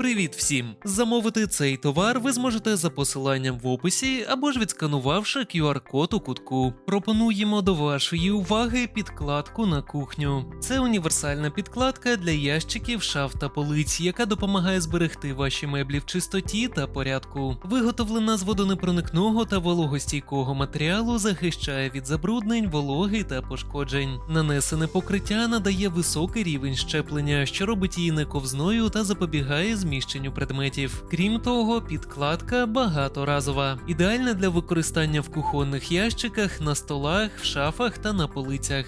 Привіт всім! Замовити цей товар ви зможете за посиланням в описі або ж відсканувавши QR-код у кутку. Пропонуємо до вашої уваги підкладку на кухню. Це універсальна підкладка для ящиків, шаф та полиць, яка допомагає зберегти ваші меблі в чистоті та порядку. Виготовлена з водонепроникного та вологостійкого матеріалу, захищає від забруднень, вологи та пошкоджень. Нанесене покриття надає високий рівень щеплення, що робить її не ковзною та запобігає зміщенню предметів. Крім того, підкладка багаторазова, ідеальна для використання в кухонних ящиках, на столах, в шафах та на полицях.